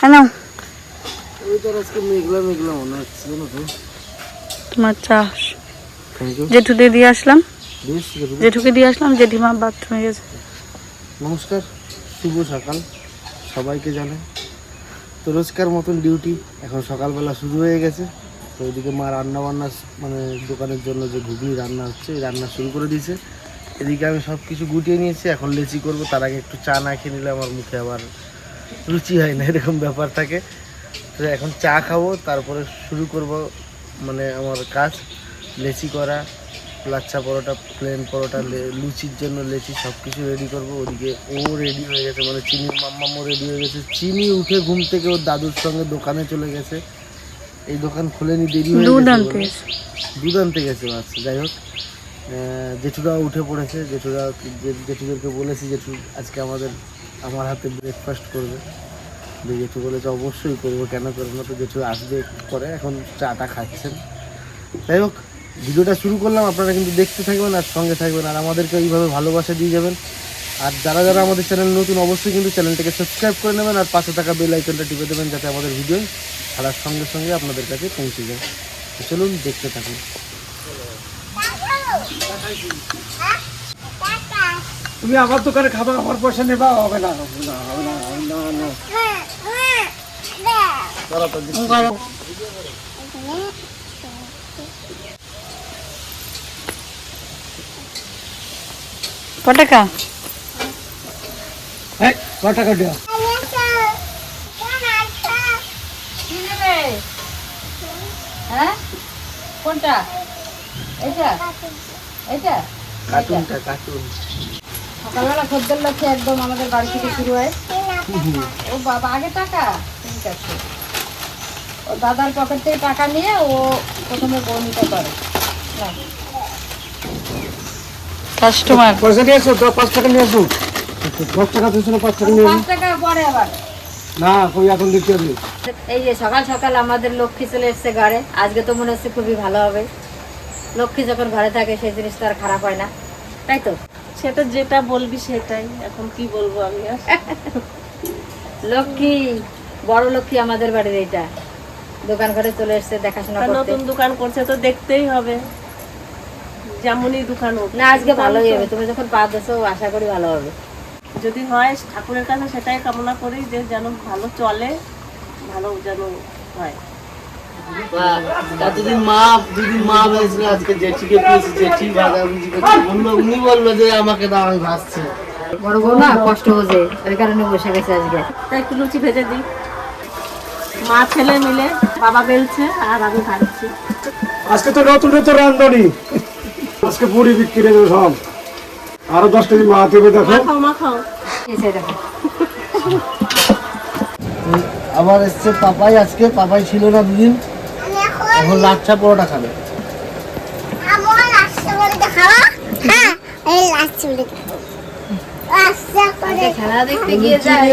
কেন ওইটার আজকে মেঘলা মেঘলা মনে হচ্ছে জানো তো তোমার চাষ থ্যাংক ইউ জেঠু দিয়ে দিয়ে আসলাম জেঠুকে? দিয়ে আসলাম জেঠিমা বাথরুমে গেছে। নমস্কার শুভ সকাল। সবাইকে জানাই। তো রোজকার মতন ডিউটি এখন সকালবেলা শুরু হয়ে গেছে। তো ওইদিকে মা রান্না বান্না মানে দোকানের জন্য যে ঘুগনি রান্না হচ্ছে এই রান্না শুরু করে দিয়েছে। এদিকে আমি সব কিছু গুটিয়ে নিয়েছি। এখন লেচি করব। তার আগে একটু চা না খেয়ে নিলে আমার মুখে আবার রুচি হয় না এরকম ব্যাপার থাকে। তো এখন চা খাব তারপরে শুরু করব মানে আমার কাজ। লেচি করা লাচ্ছা পরোটা প্লেন পরোটা লুচির জন্য লেচি সব কিছু রেডি করব। ওদিকে ও রেডি হয়ে গেছে মানে চিনির মাম্মামও রেডি হয়ে গেছে। চিনি উঠে ঘুম থেকে ওর দাদুর সঙ্গে দোকানে চলে গেছে। এই দোকান খুলেনি দেরি হয়ে গেছে দুধ আনতে গেছে আচ্ছা যাই হোক। জেঠুরাও উঠে পড়েছে জেঠুরা জেঠুদেরকে বলেছি জেঠু আজকে আমাদের আমার হাতে ব্রেকফাস্ট করবে। দিয়ে জেঠু বলেছে অবশ্যই করব কেন করব না? তো জেঠু আসবে করে এখন চাটা খাচ্ছেন। যাই হোক ভিডিওটা শুরু করলাম আপনারা কিন্তু দেখতে থাকবেন আর সঙ্গে থাকবেন। আর আমাদেরকে এইভাবে ভালোবাসা দিয়ে যাবেন। আর যারা যারা আমাদের চ্যানেল নতুন অবশ্যই কিন্তু চ্যানেলটাকে সাবস্ক্রাইব করে নেবেন আর পাশে থাকা বেল আইকনটা টিপে দেবেন যাতে আমাদের ভিডিও ছাড়ার সঙ্গে সঙ্গে আপনাদের কাছে পৌঁছে যায়। চলুন দেখতে থাকুন। তুমি আমার দোকানে খাবার আমার পয়সা নেবা হবে না হবে না হবে না হবে না, না ক টাকা? টাকা দেওয়া হ্যাঁ? কোনটা? এইটা? এইটা? কার্টুনটা কার্টুন সকালবেলা খদ্দের লক্ষ্যে একদম আমাদের বাড়ি থেকে শুরু হয়। ও বাবা আগে টাকা? ঠিক আছে। ও দাদার পকেট থেকে টাকা নিয়ে ও প্রথমে বর্ণিত করে। কাস্টমার। পয়সা নিয়ে পাঁচ টাকা নিয়ে আসো। দশ টাকা না পাঁচ টাকা নিয়ে পাঁচ টাকা পরে আবার। না কই এখন দিতে হবে? এই যে সকাল সকাল আমাদের লক্ষ্মী চলে এসছে ঘরে। আজকে তো মনে হচ্ছে খুবই ভালো হবে। লক্ষ্মী যখন ঘরে থাকে সেই জিনিস তো আর খারাপ হয় না। তাই তো? সেটা যেটা বলবি সেটাই। এখন কি বলব আমি আর? লক্ষ্মী বড় লক্ষ্মী আমাদের বাড়ির এইটা। দোকান ঘরে চলে এসছে দেখাশোনা নতুন দোকান করছে তো দেখতেই হবে। যেমনই দোকান হোক না আজকে ভালোই হবে। তুমি যখন পা দেছো আশা করি ভালো হবে। যদি হয় ঠাকুরের কাছে সেটাই কামনা করি যে যেন ভালো চলে ভালো যেন হয়। এতদিন মা দিদি মা বলেছিল আজকে জেঠিকে পেয়েছি জেঠি ভাগাভুজি করছে বলল উনি বলল যে আমাকে দাও আমি ভাসছি। বড় বউ না কষ্ট বোঝে ওই কারণে বসে গেছে আজকে। তাই একটু লুচি ভেজে দিই। মা ছেলে মিলে বাবা বেলছে আর আমি ভাজছি। আজকে তো নতুন নতুন রান্ধনি। আজকে পুরি বিক্রি দেবে সব। আরও দশটা দিন মা দেবে দেখো। মা খাও মা খাও এসে দেখো। আবার এসছে পাপাই আজকে পাপাই ছিল না দুদিন। এখন লাচ্ছা পরোটা খাবে। আমার লাস্ট বলে দেখাবো হ্যাঁ এই লাস্ট বলে দেখাবো লাস্ট করে খেলা দেখতে গিয়ে যায়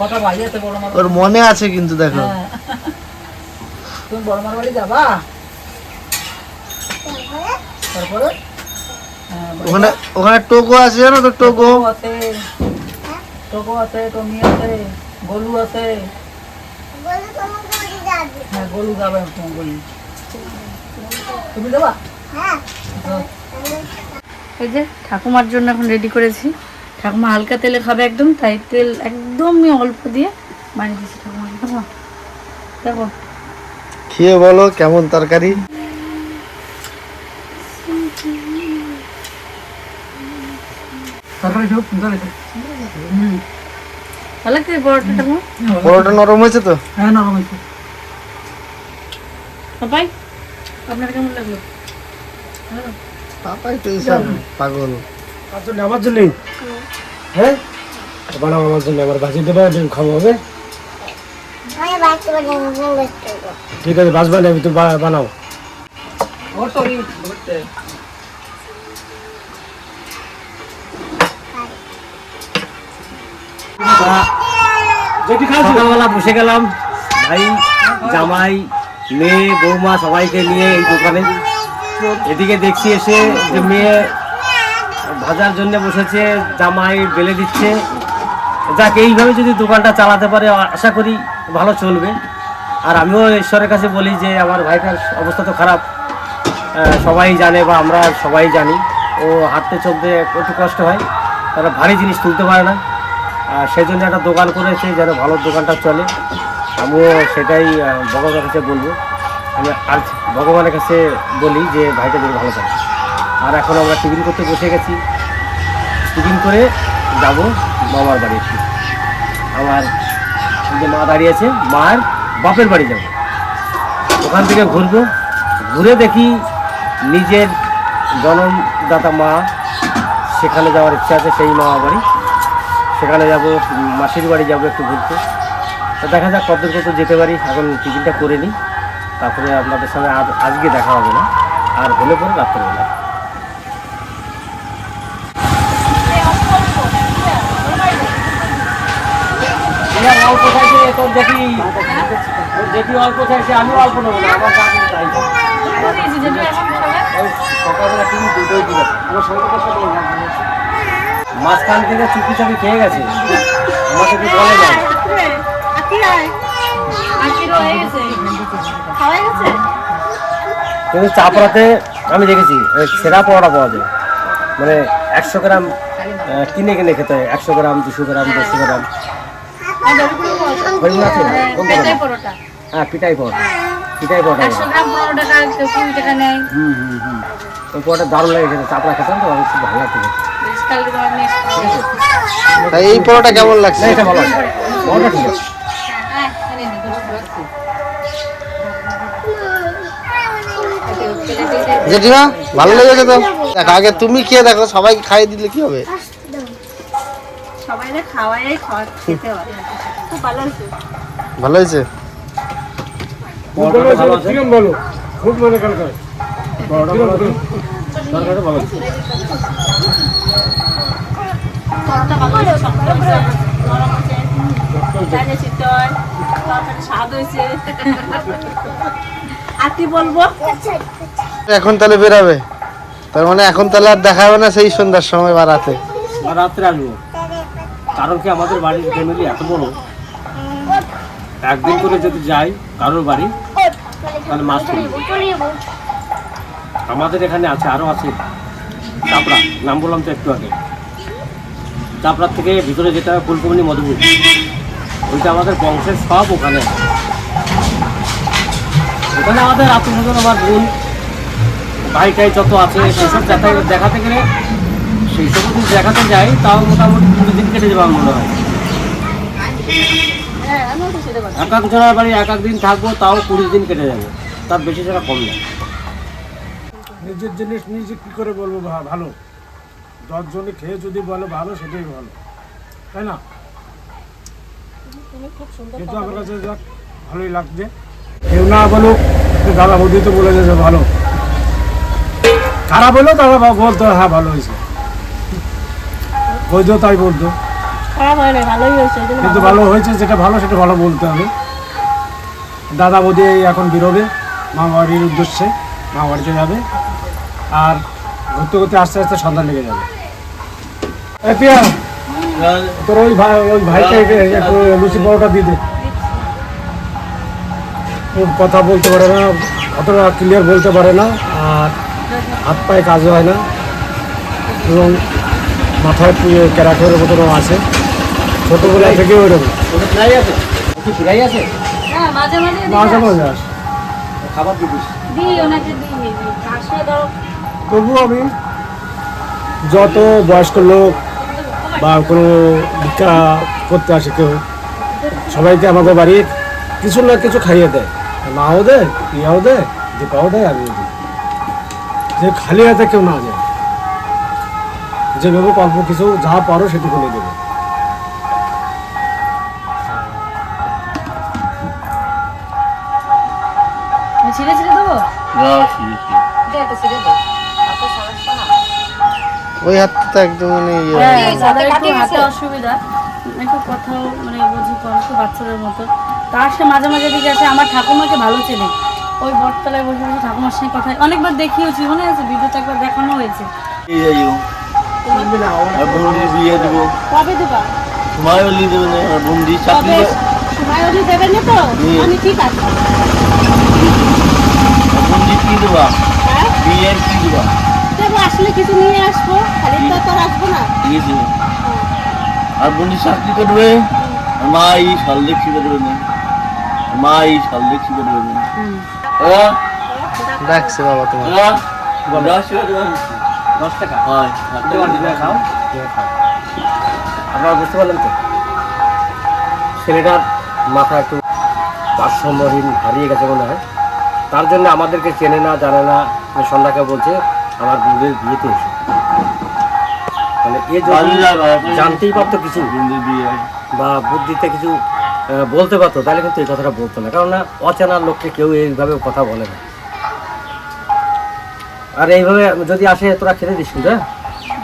তোমার সঙ্গে গল্প করছে নাকি ওর মনে আছে কিন্তু দেখো। ওখানে ওখানে টোকো আছে জানো তো টোকো? বলে তোমাকে বলে যাবে হ্যাঁ। এই যে ঠাকুমার জন্য এখন রেডি করেছি। ঠাকুমা হালকা তেলে খাবে একদম তাই তেল একদমই অল্প দিয়ে বানিয়ে দিয়েছি ঠাকুমাকে দেখো দেখো। খেয়ে বলো কেমন তরকারি? ঠাকুমা? পরোটা নরম হয়েছে তো? হ্যাঁ নরম হয়েছে। পাপাই আপনার কেমন লাগল? পাপাই তো পাগল। আমার জন্য আমার জন্যই? হ্যাঁ? বানাও আমার জন্য আবার ভাজি দেবে খাব হবে? বাচ্চা বাচ্চা ঠিক আছে বাস বানাবি। তুমি বা- বানাও সকালবেলা বসে গেলাম ভাই জামাই মেয়ে বৌমা সবাইকে নিয়ে এই দোকানে। এদিকে দেখছি এসে যে মেয়ে ভাজার জন্য বসেছে, জামাই বেলে দিচ্ছে। যাক, এইভাবে যদি দোকানটা চালাতে পারে, আশা করি ভালো চলবে। আর আমিও ঈশ্বরের কাছে বলি যে, আমার ভাইটার অবস্থা তো খারাপ। সবাই জানে বা আমরা সবাই জানি, ও হাঁটতে চলতে একটু কষ্ট হয়, তারা ভারী জিনিস তুলতে পারে না। আর সেই জন্য একটা দোকান করেছে যেন ভালো দোকানটা চলে। আমিও সেটাই ভগবানের কাছে বলব। আমি আজ ভগবানের কাছে বলি যে, ভাইটা যেন ভালো থাকে। আর এখন আমরা টিফিন করতে বসে গেছি। টিফিন করে যাব মামার বাড়ি একটু আমার যে মা দাঁড়িয়েছে মার বাপের বাড়ি যাব। ওখান থেকে ঘুরবো, ঘুরে দেখি নিজের জন্মদাতা মা, সেখানে যাওয়ার ইচ্ছা আছে সেই মামা বাড়ি। সেখানে যাব, মাসির বাড়ি যাব একটু ঘুরতে। তো দেখা যাক কত কত যেতে পারি। এখন টিফিনটা করে নিই। তারপরে আপনাদের সঙ্গে আজকে দেখা হবে না। আর হলে পরে রাত্রেবেলা। অল্প অল্প নেব না মাঝখান থেকে চুপি চাপি খেয়ে গেছে। কিন্তু চাপড়াতে আমি দেখেছি সেরা পরোটা পাওয়া যায়। মানে একশো গ্রাম কিনে কিনে খেতে হয়। একশো গ্রাম, দুশো গ্রাম, দেড়শো গ্রাম। আছে পেটাই পরোটা। হ্যাঁ পিটাই পরোটা। পিটাই পরোটা একশো গ্রাম পনেরো কুড়ি টাকা নেয়? হুম হুম হুম। ওই পরোটা দারুণ লাগে খেতে চাপড়া খেতাম তো খুব ভালো লাগতো। তাই এই পরোটা কেমন লাগছে? এটা ভালো আছে পরোটা ঠিক আছে। হ্যাঁ, রাখছি। জেঠিমা ভালো লেগেছে তো? দেখ আগে তুমি খেয়ে দেখো সবাইকে খাইয়ে দিলে কি হবে? সবাই খাওয়াই খাওয়া খেতে হয় খুব ভালো হয়েছে। ভালো খুব মনে? তরকারিটা ভালো এখন তাহলে বেরাবে। তার মানে এখন তাহলে আর দেখা হবে না সেই সন্ধ্যার সময় বা রাতে। আর রাত্রে আসব। কারণ কি আমাদের বাড়ির ফ্যামিলি এত বড় একদিন করে যদি যাই কারোর বাড়ি, তাহলে মাছ আমাদের এখানে আছে আরও আছে চাপড়া। নাম বললাম তো একটু আগে। চাপড়ার থেকে ভিতরে যেতে হবে ফুলকুমনি মধুপুর। ওইটা আমাদের বংশের সব ওখানে। ওখানে আমাদের আত্মস্বজন আমার বোন ভাই টাই যত আছে সেসব দেখা দেখাতে গেলে সেই সব যদি দেখাতে যাই, তাও মোটামুটি দুটো দিন কেটে যাবে আমার মনে হয়। এক এক জনের বাড়ি এক এক দিন থাকব তাও কুড়ি দিন কেটে যাবে। তার বেশি ছাড়া কম না। নিজের জিনিস নিজে কি করে বলব ভালো? দশজনে খেয়ে যদি বলে ভালো সেটাই ভালো। তাই না? কিন্তু আমার কাছে যাক ভালোই লাগছে। কেউ না বলুক দাদা বৌদি তো বলে ভালো। খারাপ হলেও দাদা বলতো হ্যাঁ ভালো হয়েছে। বৈধ তাই বলতো। খারাপ হয় না ভালোই হয়েছে কিন্তু ভালো। হয়েছে যেটা ভালো সেটা ভালো বলতে হবে। দাদা বৌদি এখন বেরোবে মা বাড়ির উদ্দেশ্যে মা বাড়িতে যাবে। আর ঘুরতে ঘুরতে আস্তে আস্তে সন্ধ্যা লেগে যাবে। পিয়া তোর ওই ভাই ওই ভাইকে একটু লুচি পরোটা দিয়ে দে। কথা বলতে পারে না অতটা ক্লিয়ার বলতে পারে না আর হাত পায়ে কাজ হয় না। এবং মাথায় ক্যারাকের মতনও আছে। ছোটোবেলা থেকে ওইরকম। ওটা ফ্রাই আছে কি আছে মাঝে মাঝে মাঝে না। মাঝে আসে। খাবার দিবি দিই ওনাকে দিই। আসলে ধরো তবু আমি যত বয়স্ক লোক বা কোনো ভিক্ষা করতে আসে কেউ সবাইকে আমাদের বাড়ির কিছু না কিছু খাইয়ে দেয়। মাও দেয় ইয়াও দেয় দীপাও দেয় আমিও দিই। যে খালি হাতে কেউ না যায় যেভাবে অল্প কিছু যা পারো সেটুকু নিয়ে দেবে। ওই হাতটা তো একদম মানে ইয়ে। হ্যাঁ হাতে একটু কাটি হাতে অসুবিধা একটু কথাও মানে বুঝি কম একটু বাচ্চাদের মতো। তার সে মাঝে মাঝে দিকে আসে আমার ঠাকুমাকে ভালো চেনে। ওই বটতলায় বসে বসে ঠাকুমার সঙ্গে কথা অনেকবার দেখিয়েছি মনে আছে? ভিডিওতে একবার দেখানো হয়েছে। বিয়ে দেবো। কবে দেবা? দেবে না বন্দি সময় হলে দেবেন না তো? আমি ঠিক আছে। বন্দি কি দেবা? হ্যাঁ? বিয়ে কি দেবা দেবো? আসলে কিছু নিয়ে আসব খালি তো তোর আসব না। দিয়ে দেবে আর বন্দি চাকরি করবে মা এই সাল দেখছি করবে না। মা এই সাল দেখছি করবে না। ডাকছে বাবা তোমার। দশ টাকা হয়। খাও। আপনারা বুঝতে পারলেন তো? ছেলেটার মাথা একটু ভারসাম্যহীন হারিয়ে গেছে মনে হয়। তার জন্য আমাদেরকে চেনে না জানে না সন্ধ্যাকে বলছে আমার বোনের বিয়েতে এসে মানে এ যদি জানতেই পারতো কিছু বা বুদ্ধিতে কিছু বলতে পারতো তাহলে কিন্তু এই কথাটা বলতো না। কারণ না অচেনা লোককে কেউ এইভাবে কথা বলে না। আর এইভাবে যদি আসে তোরা খেতে দিস কিন্তু হ্যাঁ?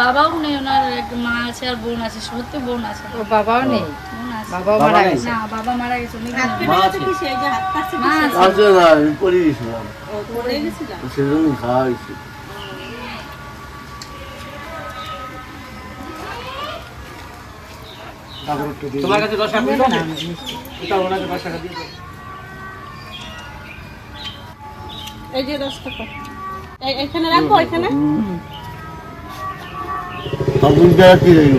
বাবাও নেই ওনার এক মা আছে আর বোন আছে সত্যি বোন আছে। ও বাবাও নেই? বোন আছে। বাবাও মারা গেছে? না বাবা মারা গেছে অনেক মা আছে। এই যে হাত মা আছে। আছে না দিয়েছিলাম ও পড়ে গেছিলাম? সেজন্য খাওয়া তোমার কাছে দশ টাকা এটা ওনাকে দশ টাকা দিয়ে এই যে দশ টাকা। এখানে রাখব এখানে। আপনি বেড়াতে যাইব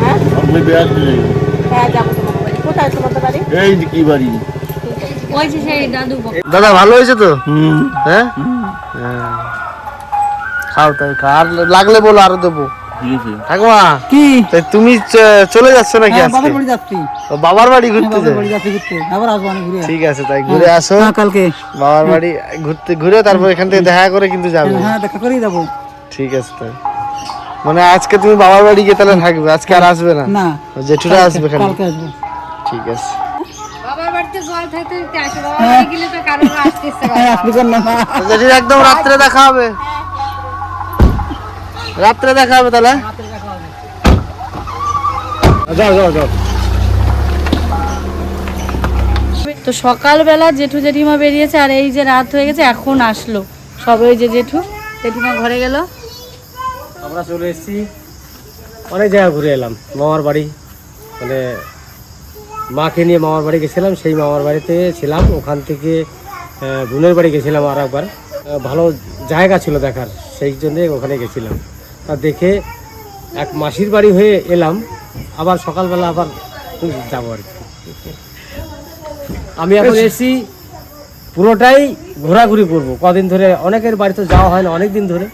হ্যাঁ? আপনি বেড়াতে যাইব হ্যাঁ যাব তোমার বাড়ি। কোথায় তোমাদের বাড়ি? এই যে কি বাড়ি? ওই যে সেই দাদু দাদা ভালো হয়েছে তো? হ্যাঁ? হ্যাঁ। খাও তাই খাও। আর লাগলে বলো আরও দেবো। ঠাকুমা কি? তুমি চলে যাচ্ছ নাকি হ্যাঁ, আজকে? বাবার বাড়ি যাচ্ছি। বাবার বাড়ি ঘুরতে বাবার যাবে বাড়ি যাচ্ছি ঘুরতে। আবার আসব ঘুরে। ঠিক আছে তাই ঘুরে আসো। হ্যাঁ কালকে। বাবার বাড়ি ঘুরতে ঘুরে তারপর এখান থেকে দেখা করে কিন্তু যাবে। হ্যাঁ দেখা করেই যাব। ঠিক আছে তাই। মানে আজকে তুমি বাবার বাড়ি গিয়ে তাহলে থাকবে আজকে আর আসবে না? না। জেঠুরা আসবে খালি? কালকে আসব। ঠিক আছে। হ্যাঁ একদম রাত্রে দেখা হবে। রাত্রে দেখা হবে তাহলে? যাও যাও যাও। তো সকালবেলা জেঠু জেঠিমা বেরিয়েছে আর এই যে রাত হয়ে গেছে এখন আসলো। সবে ওই যে জেঠু জেঠিমা ঘরে গেল। আমরা চলে এসেছি। অনেক জায়গা ঘুরে এলাম। মামার বাড়ি। মানে মাকে নিয়ে মামার বাড়ি গেছিলাম সেই মামার বাড়িতে ছিলাম। ওখান থেকে বোনের বাড়ি গেছিলাম আর একবার ভালো জায়গা ছিল দেখার সেই জন্যে ওখানে গেছিলাম। তা দেখে এক মাসির বাড়ি হয়ে এলাম। আবার সকালবেলা আবার যাব আর কি। আমি এখন এসেছি পুরোটাই ঘোরাঘুরি করব। কদিন ধরে অনেকের বাড়িতে যাওয়া হয় না অনেক দিন ধরে।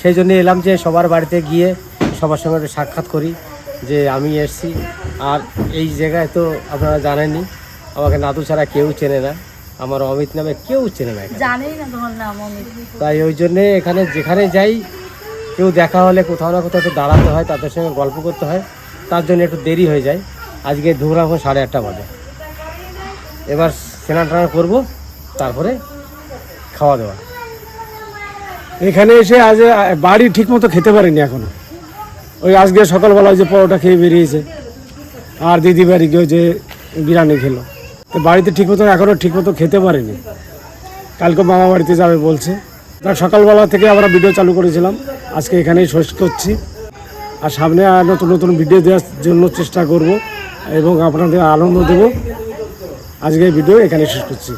সেই জন্য এলাম যে সবার বাড়িতে গিয়ে সবার সঙ্গে একটু সাক্ষাৎ করি যে আমি এসেছি। আর এই জায়গায় তো আপনারা জানেনই আমাকে নাদু ছাড়া কেউ চেনে না। আমার অমিত নামে কেউ চেনে না তাই ওই জন্যে এখানে যেখানে যাই কেউ দেখা হলে কোথাও না কোথাও একটু দাঁড়াতে হয়, তাদের সঙ্গে গল্প করতে হয়। তার জন্য একটু দেরি হয়ে যায়। আজকে ধুমরা এখন সাড়ে আটটা বাজে। এবার স্নান টান করব, তারপরে খাওয়া দাওয়া। এখানে এসে আজ বাড়ি ঠিক মতো খেতে পারিনি এখনও। ওই আজকে সকালবেলা যে পরোটা খেয়ে বেরিয়েছে। আর দিদি বাড়ি গিয়ে যে বিরিয়ানি খেলো। তো বাড়িতে ঠিক মতো এখনও ঠিক মতো খেতে পারিনি। কালকে মামা বাড়িতে যাবে বলছে। সকালবেলা থেকে আমরা ভিডিও চালু করেছিলাম। আজকে এখানেই শেষ করছি। আর সামনে আর নতুন নতুন ভিডিও দেওয়ার জন্য চেষ্টা করব এবং আপনাদের আনন্দ দেব। আজকে ভিডিও এখানে শেষ করছি।